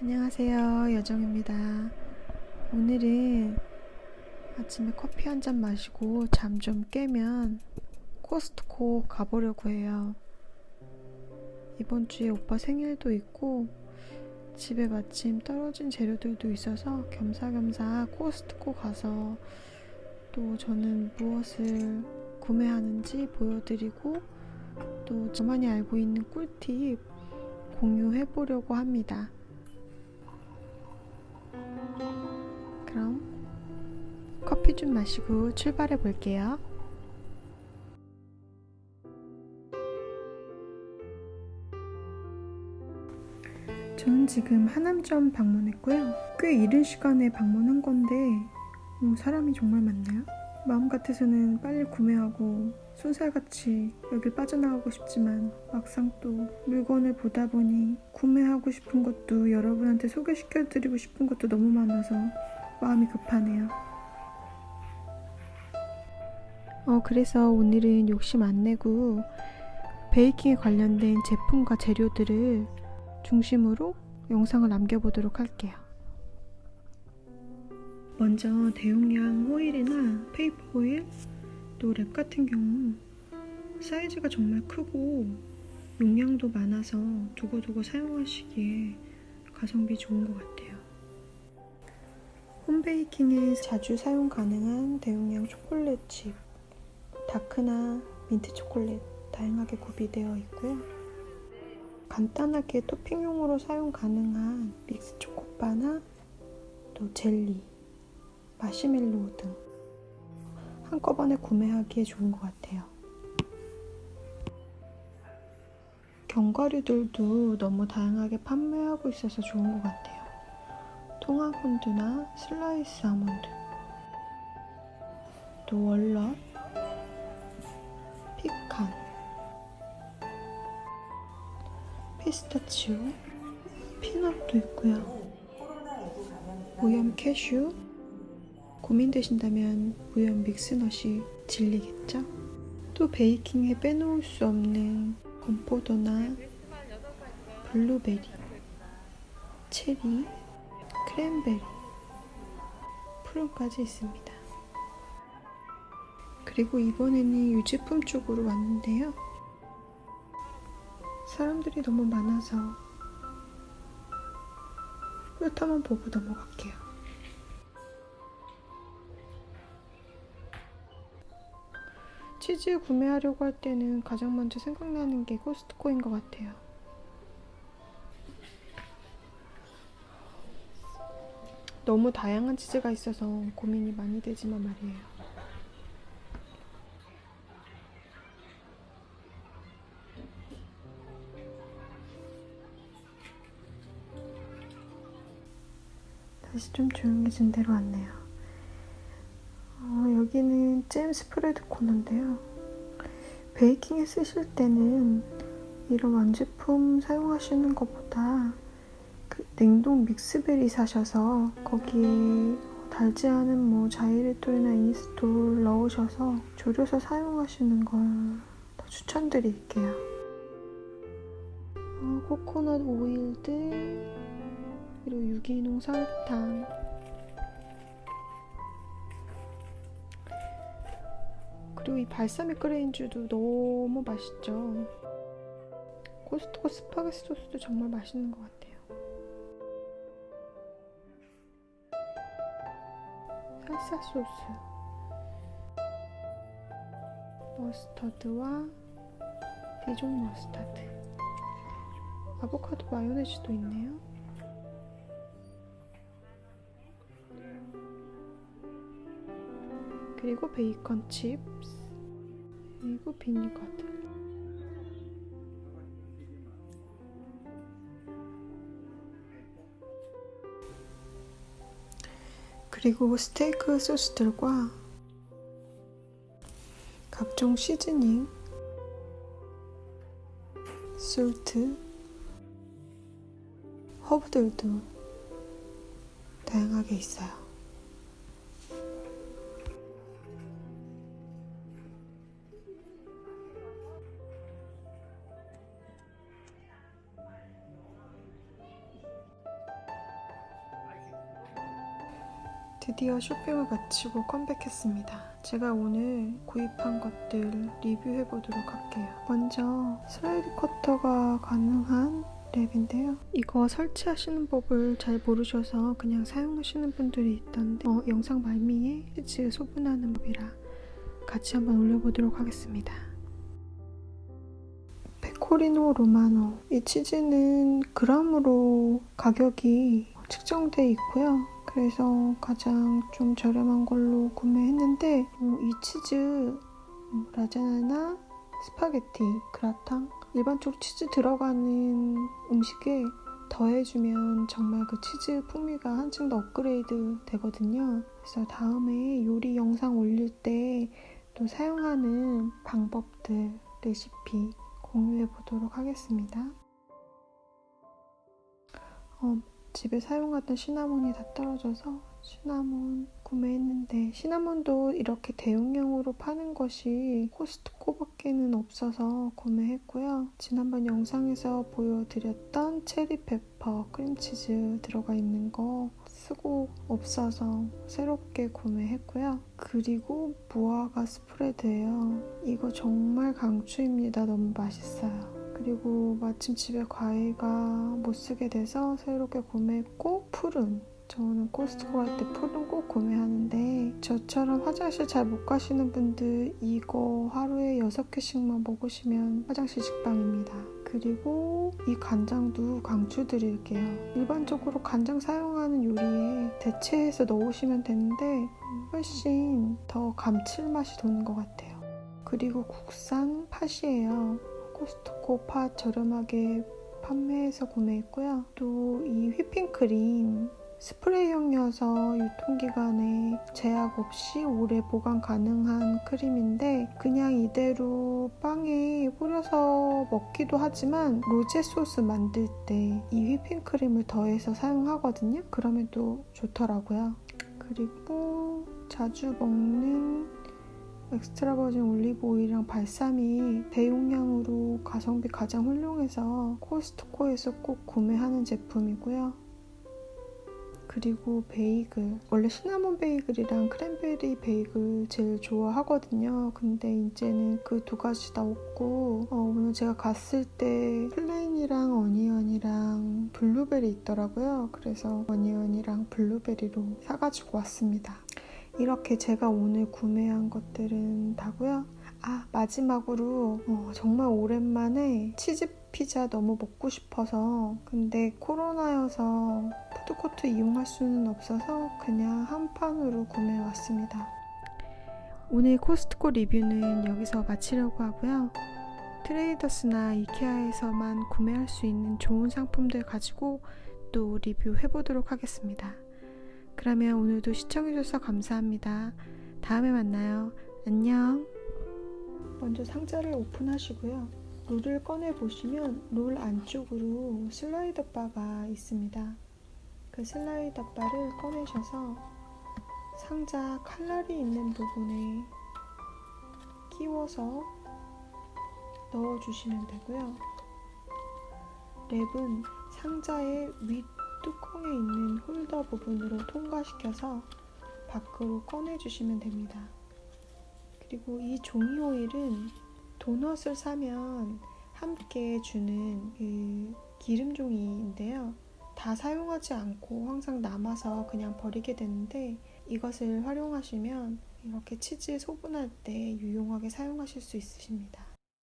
안녕하세요. 여정입니다. 오늘은 아침에 커피 한 잔 마시고 잠 좀 깨면 코스트코 가보려고 해요. 이번 주에 오빠 생일도 있고 집에 마침 떨어진 재료들도 있어서 겸사겸사 코스트코 가서 또 저는 무엇을 구매하는지 보여드리고 또 저만이 알고 있는 꿀팁 공유해 보려고 합니다. 그럼 커피 좀 마시고 출발해 볼게요. 저는 지금 하남점 방문했고요. 꽤 이른 시간에 방문한 건데 어, 사람이 정말 많네요. 마음 같아서는 빨리 구매하고 순살같이 여길 빠져나가고 싶지만 막상 또 물건을 보다 보니 구매하고 싶은 것도 여러분한테 소개시켜드리고 싶은 것도 너무 많아서 마음이 급하네요. 어, 그래서 오늘은 욕심 안 내고 베이킹에 관련된 제품과 재료들을 중심으로 영상을 남겨보도록 할게요. 먼저 대용량 호일이나 페이퍼 호일, 또 랩 같은 경우 사이즈가 정말 크고 용량도 많아서 두고두고 사용하시기에 가성비 좋은 것 같아요. 홈베이킹에 자주 사용 가능한 대용량 초콜릿 칩, 다크나 민트 초콜릿 다양하게 구비되어 있고요. 간단하게 토핑용으로 사용 가능한 믹스 초코바나 또 젤리, 마시멜로우 등 한꺼번에 구매하기에 좋은 것 같아요. 견과류들도 너무 다양하게 판매하고 있어서 좋은 것 같아요. 통아몬드나 슬라이스 아몬드, 또 월넛, 피칸, 피스타치오, 피넛도 있고요. 무염 캐슈, 고민되신다면 무염 믹스넛이 진리겠죠? 또 베이킹에 빼놓을 수 없는 건포도나 블루베리, 체리, 크랜베리, 푸른까지 있습니다. 그리고 이번에는 유제품 쪽으로 왔는데요. 사람들이 너무 많아서 훑어만 보고 넘어갈게요. 치즈 구매하려고 할 때는 가장 먼저 생각나는 게 코스트코인 것 같아요. 너무 다양한 치즈가 있어서 고민이 많이 되지만 말이에요. 다시 좀 조용해진 데로 왔네요. 어, 여기는 잼 스프레드 코너인데요. 베이킹에 쓰실 때는 이런 완제품 사용하시는 것보다 그 냉동 믹스베리 사셔서 거기에 달지 않은 뭐 자이레톨이나 이니스톨 넣으셔서 졸여서 사용하시는 걸더 추천드릴게요. 어, 코코넛 오일들 그리고 유기농 설탕 그리고 이 발사믹 그레인주도 너무 맛있죠. 코스트코 스파게티 소스도 정말 맛있는 것 같아요. 살사 소스, 머스터드와 디존 머스타드, 아보카도 마요네즈도 있네요. 그리고 베이컨 칩스. 그리고 비니거드 그리고 스테이크 소스들과 각종 시즈닝 솔트 허브들도 다양하게 있어요. 드디어 쇼핑을 마치고 컴백했습니다. 제가 오늘 구입한 것들 리뷰해 보도록 할게요. 먼저 슬라이드 커터가 가능한 랩인데요. 이거 설치하시는 법을 잘 모르셔서 그냥 사용하시는 분들이 있던데 어, 영상 말미에 치즈 소분하는 법이라 같이 한번 올려보도록 하겠습니다. 페코리노 로마노 이 치즈는 그람으로 가격이 측정돼 있고요. 그래서 가장 좀 저렴한 걸로 구매했는데 어, 이 치즈 어, 라자나 스파게티, 그라탕 일반적으로 치즈 들어가는 음식에 더해주면 정말 그 치즈 풍미가 한층 더 업그레이드 되거든요. 그래서 다음에 요리 영상 올릴 때 또 사용하는 방법들, 레시피 공유해 보도록 하겠습니다. 어, 집에 사용하던 시나몬이 다 떨어져서 시나몬 구매했는데 시나몬도 이렇게 대용량으로 파는 것이 코스트코밖에는 없어서 구매했고요. 지난번 영상에서 보여드렸던 체리 페퍼 크림치즈 들어가 있는 거 쓰고 없어서 새롭게 구매했고요. 그리고 무화과 스프레드예요. 이거 정말 강추입니다. 너무 맛있어요. 그리고 마침 집에 과일가 못 쓰게 돼서 새롭게 구매했고 푸른 저는 코스트코 갈 때 푸른 꼭 구매하는데 저처럼 화장실 잘 못 가시는 분들 이거 하루에 6개씩만 먹으시면 화장실 식빵입니다. 그리고 이 간장도 강추드릴게요. 일반적으로 간장 사용하는 요리에 대체해서 넣으시면 되는데 훨씬 더 감칠맛이 도는 것 같아요. 그리고 국산 팥이에요. 코스트코 팥 저렴하게 판매해서 구매했고요. 또 이 휘핑크림 스프레이형이어서 유통기간에 제약 없이 오래 보관 가능한 크림인데 그냥 이대로 빵에 뿌려서 먹기도 하지만 로제 소스 만들 때 이 휘핑크림을 더해서 사용하거든요. 그러면 또 좋더라고요. 그리고 자주 먹는 엑스트라 버진 올리브 오일이랑 발사믹 대용량으로 가성비 가장 훌륭해서 코스트코에서 꼭 구매하는 제품이고요. 그리고 베이글. 원래 시나몬 베이글이랑 크랜베리 베이글 제일 좋아하거든요. 근데 이제는 그 두 가지 다 없고 어, 오늘 제가 갔을 때 플레인이랑 어니언이랑 블루베리 있더라고요. 그래서 어니언이랑 블루베리로 사가지고 왔습니다. 이렇게 제가 오늘 구매한 것들은 다고요. 아 마지막으로 어, 정말 오랜만에 치즈 피자 너무 먹고 싶어서 근데 코로나여서 푸드코트 이용할 수는 없어서 그냥 한 판으로 구매해 왔습니다. 오늘 코스트코 리뷰는 여기서 마치려고 하고요. 트레이더스나 이케아에서만 구매할 수 있는 좋은 상품들 가지고 또 리뷰해 보도록 하겠습니다. 그러면 오늘도 시청해주셔서 감사합니다. 다음에 만나요. 안녕. 먼저 상자를 오픈하시고요. 롤을 꺼내 보시면 롤 안쪽으로 슬라이더 바가 있습니다. 그 슬라이더 바를 꺼내셔서 상자 칼날이 있는 부분에 끼워서 넣어주시면 되고요. 랩은 상자의 윗 뚜껑에 있는 홀더 부분으로 통과시켜서 밖으로 꺼내주시면 됩니다. 그리고 이 종이 오일은 도넛을 사면 함께 주는 그 기름 종이인데요. 다 사용하지 않고 항상 남아서 그냥 버리게 되는데 이것을 활용하시면 이렇게 치즈 소분할 때 유용하게 사용하실 수 있으십니다.